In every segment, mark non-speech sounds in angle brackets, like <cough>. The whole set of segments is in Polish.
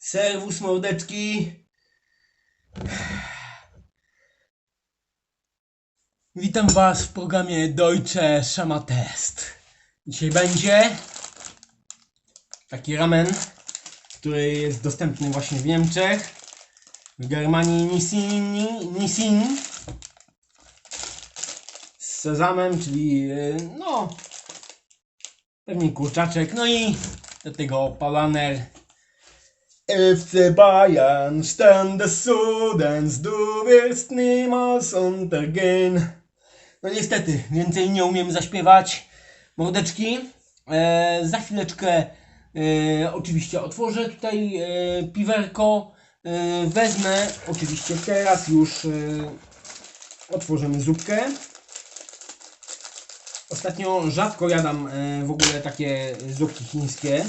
Serwus mordeczki. Witam Was w programie Deutsche Schama Test. Dzisiaj będzie taki ramen, który jest dostępny właśnie w Niemczech, w Germanii Nissin, Nissin z sezamem, czyli e, no pewnie kurczaczek, no i do tego palaner FC Bayern, Stern des Sudens, du wirst niemals untergehen. No niestety, więcej nie umiem zaśpiewać. Mordeczki, e, za chwileczkę e, oczywiście otworzę tutaj e, piwerko. E, wezmę, oczywiście teraz już e, otworzymy zupkę. Ostatnio rzadko jadam e, w ogóle takie zupki chińskie,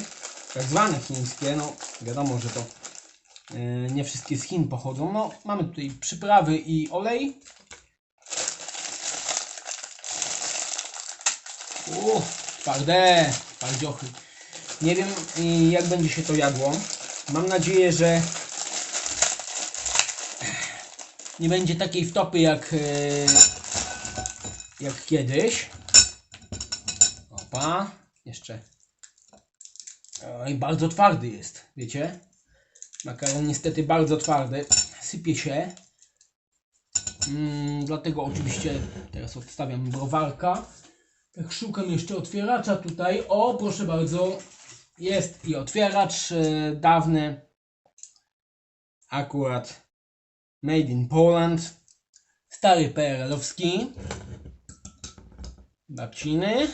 tak zwane chińskie, no wiadomo, że to e, nie wszystkie z Chin pochodzą. No, mamy tutaj przyprawy i olej. Uff, twarde, twardziochy. Nie wiem y, jak będzie się to jadło. Mam nadzieję, że nie będzie takiej wtopy jak, e, jak kiedyś. Opa, jeszcze. Oj, bardzo twardy jest, wiecie? Makaron niestety bardzo twardy. Sypie się. Mm, dlatego oczywiście teraz odstawiam browarka. Tak szukam jeszcze otwieracza tutaj. O, proszę bardzo. Jest i otwieracz e, dawny. Akurat made in Poland. Stary PRL-owski. Babciny.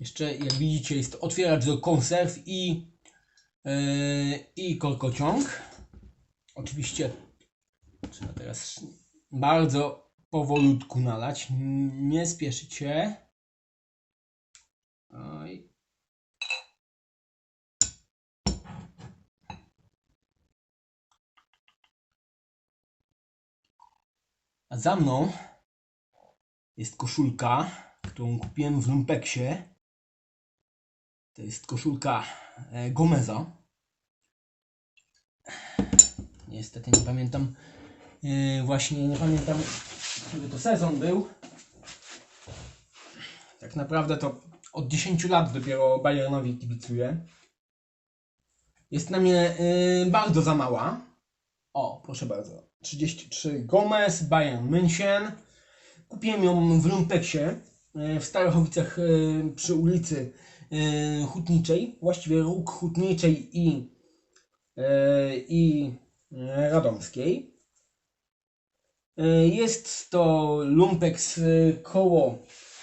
Jeszcze jak widzicie jest otwieracz do konserw i, yy, i korkociąg. Oczywiście trzeba teraz bardzo powolutku nalać, nie spieszyć się. Oj. A za mną jest koszulka, którą kupiłem w Lumpeksie. To jest koszulka e, Gomeza. Niestety nie pamiętam. e, właśnie nie pamiętam, który to sezon był. Tak naprawdę to od 10 lat dopiero Bayernowi kibicuję. Jest na mnie e, bardzo za mała. O, proszę bardzo. 33 Gomez, Bayern München. Kupiłem ją w Lumpeksie w Starachowicach przy ulicy Hutniczej, właściwie róg Hutniczej i, e, i e, Radomskiej. Jest to Lumpex e, koło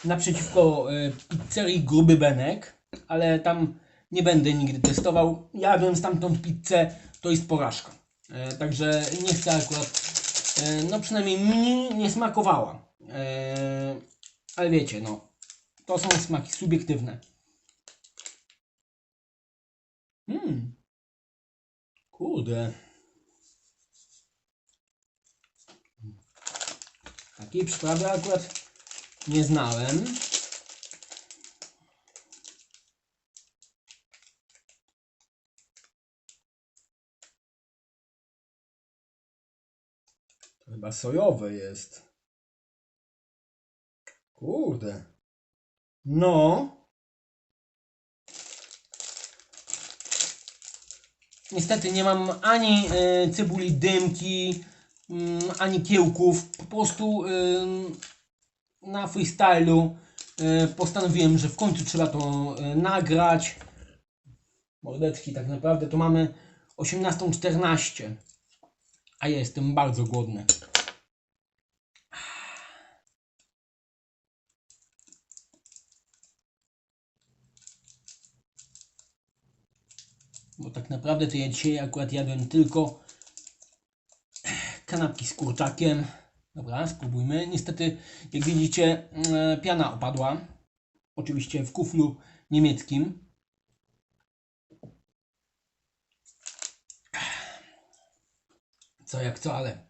naprzeciwko pizzerii Gruby Benek, ale tam nie będę nigdy testował. Jadłem stamtąd pizzę, to jest porażka. Także nie chcę akurat, no przynajmniej mnie nie smakowała. Ale wiecie, no, to są smaki subiektywne. Hmm. Kurde. Takiej przyprawy akurat nie znałem. To chyba sojowe jest. Kurde. No. Niestety nie mam ani e, cebuli dymki, mm, ani kiełków. Po prostu ym, na freestylu e, postanowiłem, że w końcu trzeba to e, nagrać. Mordeczki, tak naprawdę to mamy 18.14. A ja jestem bardzo głodny. Bo tak naprawdę to ja dzisiaj akurat jadłem tylko kanapki z kurczakiem. Dobra, spróbujmy. Niestety, jak widzicie, e, piana opadła. Oczywiście w kuflu niemieckim. Co jak co, ale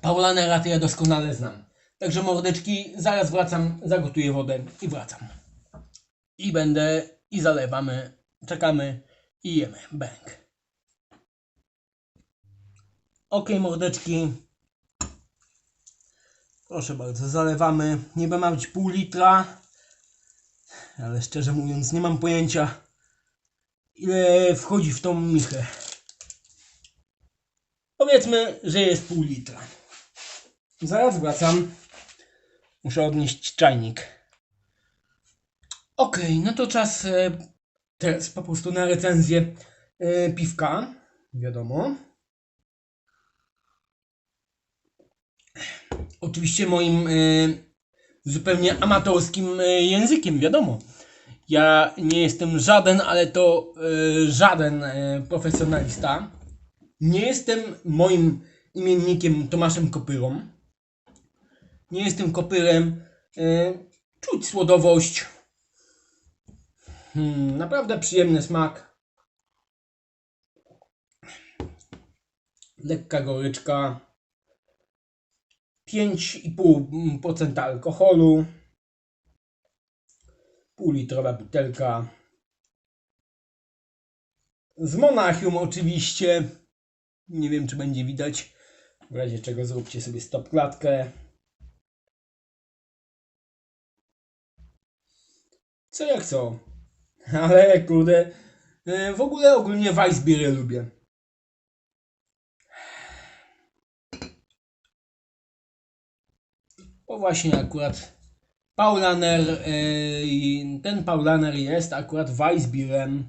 Paulanera to ja doskonale znam. Także mordeczki, zaraz wracam, zagotuję wodę i wracam. I będę i zalewamy czekamy i jemy. Bęk. Ok, mordeczki. Proszę bardzo, zalewamy. Niby ma być pół litra, ale szczerze mówiąc nie mam pojęcia ile wchodzi w tą michę. Powiedzmy, że jest pół litra. Zaraz wracam. Muszę odnieść czajnik. Okej, no to czas e, teraz po prostu na recenzję e, piwka. Wiadomo. Oczywiście moim e, zupełnie amatorskim e, językiem, wiadomo. Ja nie jestem żaden, ale to żaden profesjonalista. Nie jestem moim imiennikiem Tomaszem Kopyrą. Nie jestem kopyrem. Czuć słodowość. Hmm, naprawdę przyjemny smak. Lekka goryczka. 5,5% alkoholu. Półlitrowa butelka. Z Monachium oczywiście. Nie wiem, czy będzie widać. W razie czego zróbcie sobie stop klatkę. Co jak co. <laughs> Ale kurde. e, W ogóle ogólnie Weissbiery lubię. Bo właśnie akurat Paulaner, i ten Paulaner jest akurat Weissbierem.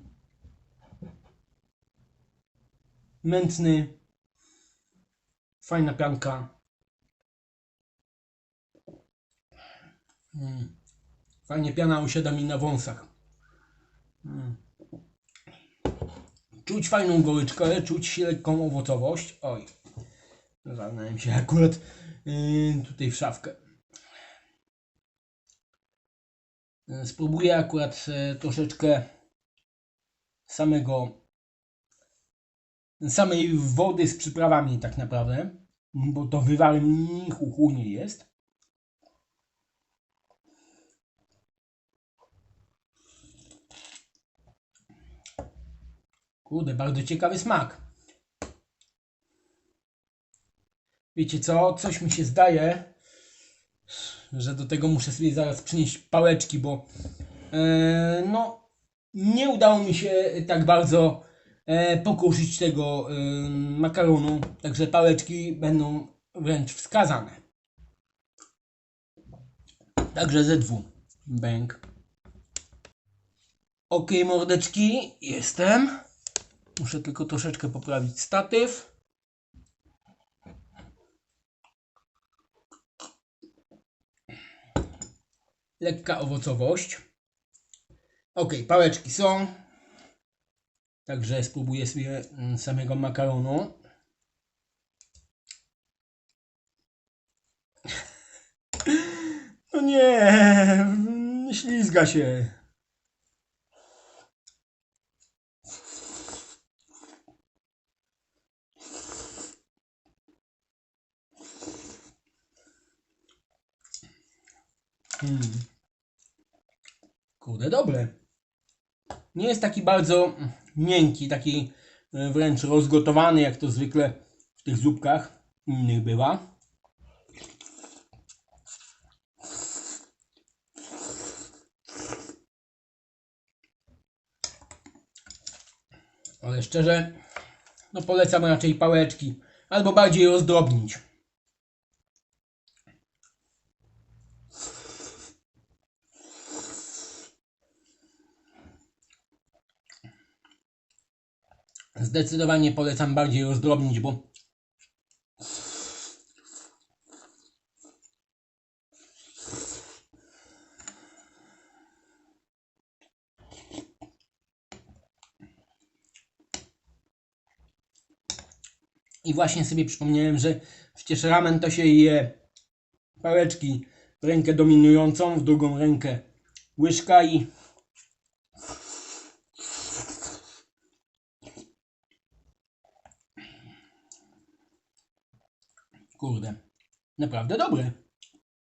Mętny. Fajna pianka. Mm. Fajnie piana usiada mi na wąsach. Mm. Czuć fajną goryczkę, czuć lekką owocowość. Oj, zawinąłem się akurat yy, tutaj w szafkę. Yy, Spróbuję akurat yy, troszeczkę samego samej wody z przyprawami tak naprawdę, bo to wywary ni chuchu nie jest. Kurde, bardzo ciekawy smak. Wiecie co? Coś mi się zdaje, że do tego muszę sobie zaraz przynieść pałeczki, bo e, no nie udało mi się tak bardzo e, pokruszyć tego e, makaronu, także pałeczki będą wręcz wskazane. Także ZW. Bęk. Ok, mordeczki, jestem. Muszę tylko troszeczkę poprawić statyw. Lekka owocowość. Ok, pałeczki są. Także spróbuję sobie mm, samego makaronu. <laughs> No nie, mm, ślizga się. Hmm. Kurde, dobre. Nie jest taki bardzo miękki, taki e, wręcz rozgotowany, jak to zwykle w tych zupkach innych bywa. Ale szczerze, no polecam raczej pałeczki, albo bardziej rozdrobnić. Zdecydowanie polecam bardziej rozdrobnić, bo I właśnie sobie przypomniałem, że przecież ramen to się je pałeczki w rękę dominującą, w drugą rękę łyżka i Kurde, naprawdę dobre.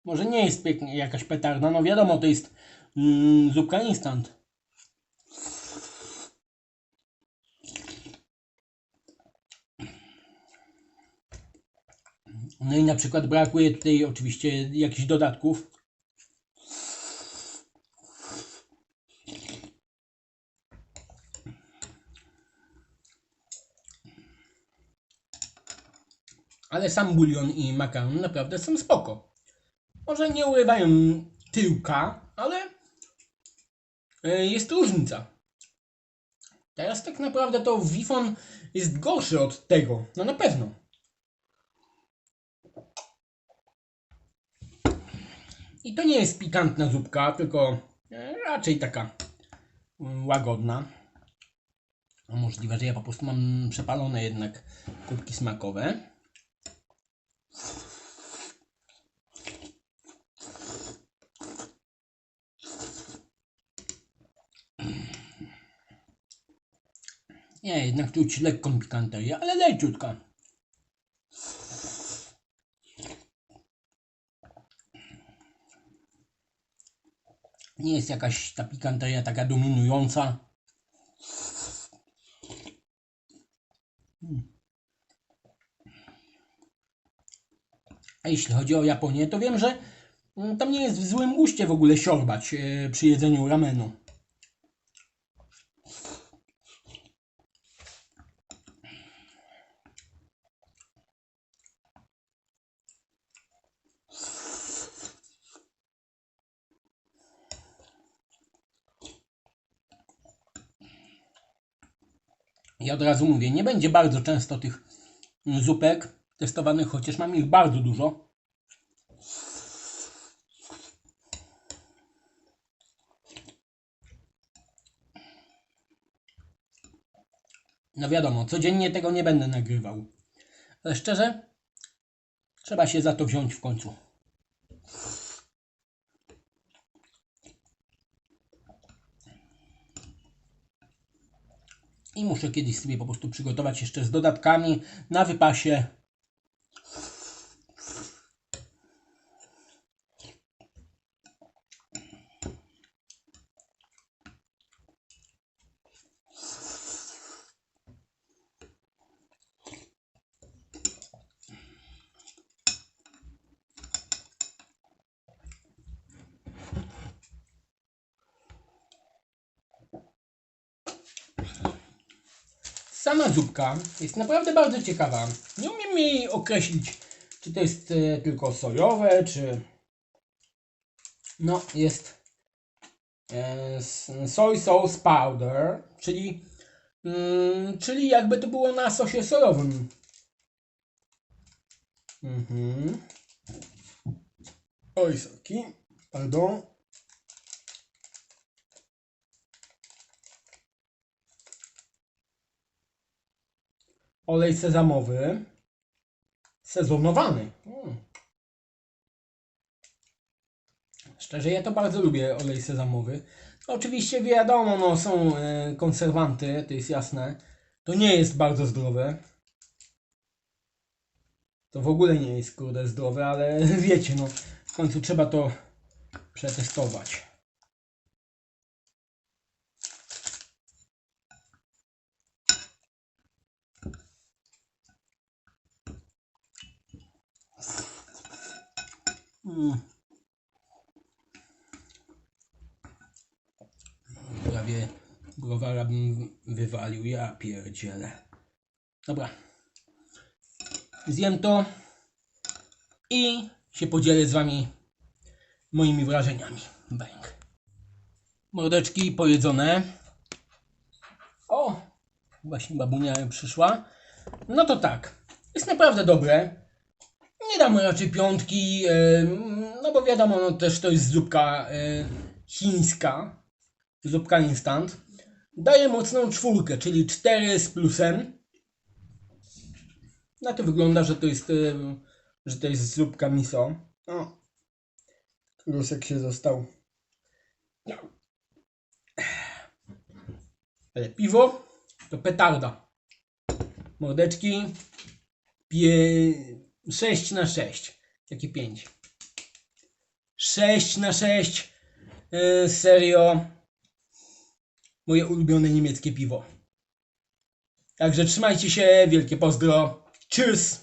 Może nie jest pięknie jakaś petarda, no wiadomo, to jest mm, zupka instant. No i na przykład brakuje tutaj oczywiście jakichś dodatków, Ale sam bulion i makaron naprawdę są spoko. Może nie urywają tyłka, ale e, jest różnica. Teraz tak naprawdę to Wifon jest gorszy od tego. No na pewno. I to nie jest pikantna zupka, tylko e, raczej taka mm, łagodna. Możliwe, że ja po prostu mam przepalone jednak kubki smakowe. Nie, jednak czuć lekką pikanterię, ale leciutka. Nie jest jakaś ta pikanteria taka dominująca. A jeśli chodzi o Japonię, to wiem, że mm, tam nie jest w złym guście w ogóle siorbać e, przy jedzeniu ramenu. Ja od razu mówię, nie będzie bardzo często tych zupek testowanych, chociaż mam ich bardzo dużo. No wiadomo, codziennie tego nie będę nagrywał. Ale szczerze, trzeba się za to wziąć w końcu. I muszę kiedyś sobie po prostu przygotować jeszcze z dodatkami na wypasie. Zupka jest naprawdę bardzo ciekawa. Nie umiem jej określić, czy to jest e, tylko sojowe, czy. No, jest s- soy sauce powder, czyli, mm, czyli jakby to było na sosie sojowym. Mhm. Oj, soki, pardon. Olej sezamowy sezonowany. Mm. Szczerze, ja to bardzo lubię olej sezamowy. Oczywiście wiadomo, no, są e, konserwanty, to jest jasne. To nie jest bardzo zdrowe. To w ogóle nie jest kurde zdrowe, ale <laughs> wiecie, no w końcu trzeba to przetestować. Prawie browara bym wywalił, ja pierdzielę. Dobra. Zjem to i się podzielę z wami moimi wrażeniami. Bęk. Mordeczki pojedzone. O! Właśnie babunia przyszła. No to tak. Jest naprawdę dobre. Nie dam raczej piątki, e, no bo wiadomo, no też to jest zupka e, chińska, zupka instant. Daję mocną czwórkę, czyli 4 z plusem. Na to wygląda, że to jest, e, że to jest zupka miso. O, klusek się został. No. Ale piwo to petarda. Mordeczki. Pie... 6 na 6. Takie 5. 6 na 6. Yy, serio. Moje ulubione niemieckie piwo. Także trzymajcie się. Wielkie pozdro. Tschüss.